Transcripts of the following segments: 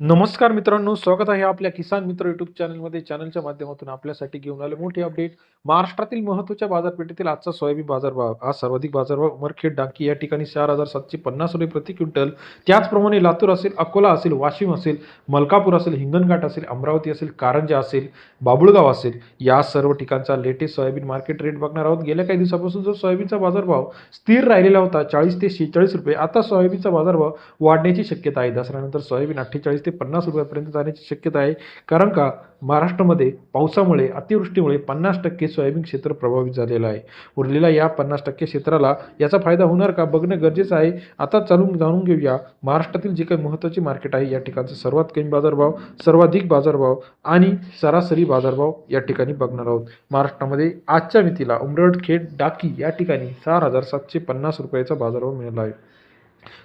नमस्कार मित्रांनो स्वागत आहे आपल्या किसान मित्र युट्यूब चॅनलमध्ये चॅनलच्या माध्यमातून आपल्यासाठी घेऊन आले मोठी अपडेट महाराष्ट्रातील महत्त्वाच्या बाजारपेठेतील आजचा सोयाबीन बाजारभाव. आज सर्वाधिक बाजारभाव उमरखेड डांकी या ठिकाणी चार हजार सातशे पन्नास रुपये प्रति क्विंटल. त्याचप्रमाणे लातूर असेल अकोला असेल वाशिम असेल मलकापूर असेल हिंगणघाट असेल अमरावती असेल कारंजा असेल बाबुळगाव असेल या सर्व ठिकाणचा लेटेस्ट सोयाबीन मार्केट रेट बघणार आहोत. गेल्या काही दिवसापासून जो सोयाबीनचा बाजारभाव स्थिर राहिलेला होता चाळीस ते शेहेचाळीस रुपये. आता सोयाबीनचा बाजारभाव वाढण्याची शक्यता आहे. दसऱ्यानंतर सोयाबीन अठ्ठेचाळीस ते पन्नास रुपयापर्यंत जाण्याची शक्यता आहे. कारण का? महाराष्ट्रामध्ये पावसामुळे अतिवृष्टीमुळे पन्नास टक्के सोयाबीन क्षेत्र प्रभावित झालेलं आहे. उरलेल्या या पन्नास टक्के क्षेत्राला याचा फायदा होणार का बघणं गरजेचं आहे. आता चालून जाणून घेऊया महाराष्ट्रातील जे काही महत्त्वाचे मार्केट आहे या ठिकाणचा सर्वात कमी बाजारभाव सर्वाधिक बाजारभाव आणि सरासरी बाजारभाव या ठिकाणी बघणार आहोत. महाराष्ट्रामध्ये आजच्या मितीला उमरडखेड डाकी या ठिकाणी चार हजार सातशे पन्नास रुपयाचा बाजारभाव मिळाला आहे.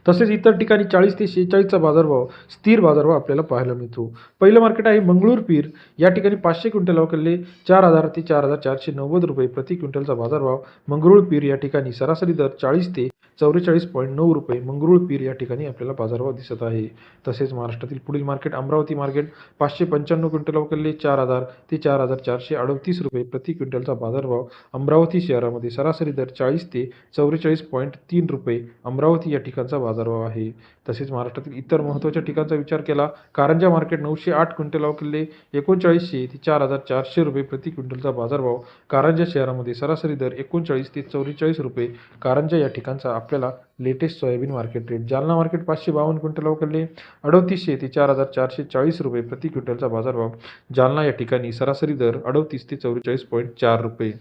तसेच इतर ठिकाणी चाळीस ते शेहेचाळीसचा बाजारभाव स्थिर बाजारभाव आपल्याला पाहायला मिळतो. पहिलं मार्केट आहे मंगळूर पीर. या ठिकाणी पाचशे क्विंटल अवकलले चार हजार ते चार हजार चारशे नव्वद रुपये प्रति क्विंटलचा बाजारभाव मंगरुळ पीर या ठिकाणी. सरासरी दर चाळीस ते चौवेचाळीस पॉईंट नऊ रुपये मंगरुळ पीर या ठिकाणी आपल्याला बाजारभाव दिसत आहे. तसेच महाराष्ट्रातील पुढील मार्केट अमरावती मार्केट पाचशे पंच्याण्णव क्विंटल अवकलले चार हजार ते चार हजार चारशे अडतीस रुपये प्रति क्विंटलचा बाजारभाव अमरावती शहरामध्ये सरासरी दर चाळीस ते चौवेचाळीस पॉईंट तीन रुपये अमरावती या ठिकाणचा बाजारभाव आहे. तसेच महाराष्ट्रातील इतर महत्त्वाच्या ठिकाणचा विचार केला कारंजा मार्केट नऊशे आठ क्विंटल अवकलले एकोणचाळीसशे ते चार हजार चारशे रुपये प्रति क्विंटलचा बाजारभाव कारंजा शहरामध्ये सरासरी दर एकोणचाळीस ते चौवेचाळीस रुपये कारंजा या ठिकाणचा आपल्याला latest soybean market rate Jalna market पाचशे बावन्न क्विंटल अवकलले अडतीसशे ते चार हजार चारशे चाळीस रुपये प्रति क्विंटलचा बाजारभाव जालना या ठिकाणी सरासरी दर अडतीस ते चौवेचाळीस पॉईंट चार रुपये.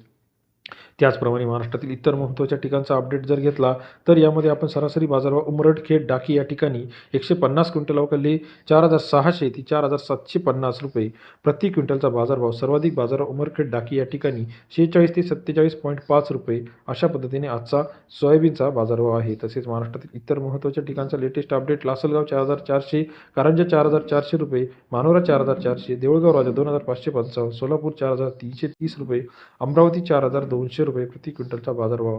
त्याचप्रमाणे महाराष्ट्रातील इतर महत्त्वाच्या ठिकाणचा अपडेट जर घेतला तर यामध्ये आपण सरासरी बाजारभाव उमरडखेड डाकी या ठिकाणी एकशे पन्नास क्विंटल अवकलले चार हजार सहाशे ते चार हजार सातशे पन्नास रुपये प्रति क्विंटलचा बाजारभाव. सर्वाधिक बाजारभाव उमरखेड डाकी या ठिकाणी शेहेचाळीस ते सत्तेचाळीस पॉईंट पाच रुपये अशा पद्धतीने आजचा सोयाबीनचा बाजारभाव आहे. तसेच महाराष्ट्रातील इतर महत्त्वाच्या ठिकाणचा लेटेस्ट अपडेट लासलगाव चार हजार चारशे कारंजा चार हजार चारशे रुपये मानोरा चार हजार चारशे देऊळगाव राजा दोन हजार पाचशे पंचावन्न सोलापूर चार हजार तीनशे तीस रुपये अमरावती चार हजार दोनशे रुपये प्रति क्विंटलचा बाजारभाव.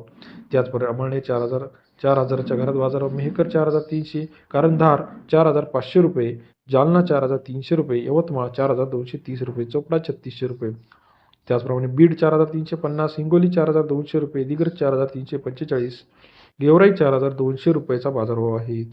त्याचबरोबर अमळणे चार हजार चार हजाराच्या घरात बाजारभाव. मेहकर चार हजार तीनशे कारंधार चार हजार पाचशे रुपये जालना चार हजार तीनशे रुपये यवतमाळ चार हजार दोनशे तीस रुपये चोपडा छत्तीसशे रुपये. त्याचप्रमाणे बीड चार हजार तीनशे पन्नास हिंगोली चार हजार दोनशे रुपये दिग्रज चार हजार तीनशे पंचेचाळीस गेवराई चार हजार दोनशे रुपयाचा बाजारभाव आहे.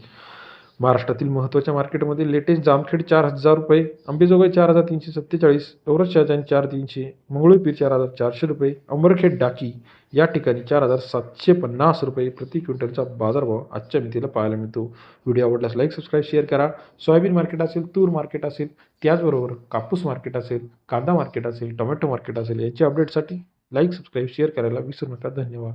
महाराष्ट्रातील महत्त्वाच्या मार्केटमध्ये लेटेस्ट जामखेड चार हजार रुपये अंबेजोगाई चार हजार तीनशे सत्तेचाळीस औरत शहाजान चार तीनशे मंगळूरपीर चार हजार चारशे रुपये अंबरखेड डाकी या ठिकाणी चार हजार सातशे पन्नास रुपये प्रति क्विंटलचा बाजारभाव आजच्या मितीला पाहायला मिळतो. व्हिडिओ आवडल्यास लाईक सबस्क्राईब शेअर करा. सोयाबीन मार्केट असेल तूर मार्केट असेल त्याचबरोबर कापूस मार्केट असेल कांदा मार्केट असेल टोमॅटो मार्केट असेल याची अपडेटसाठी लाईक सबस्क्राईब शेअर करायला विसरू नका. धन्यवाद.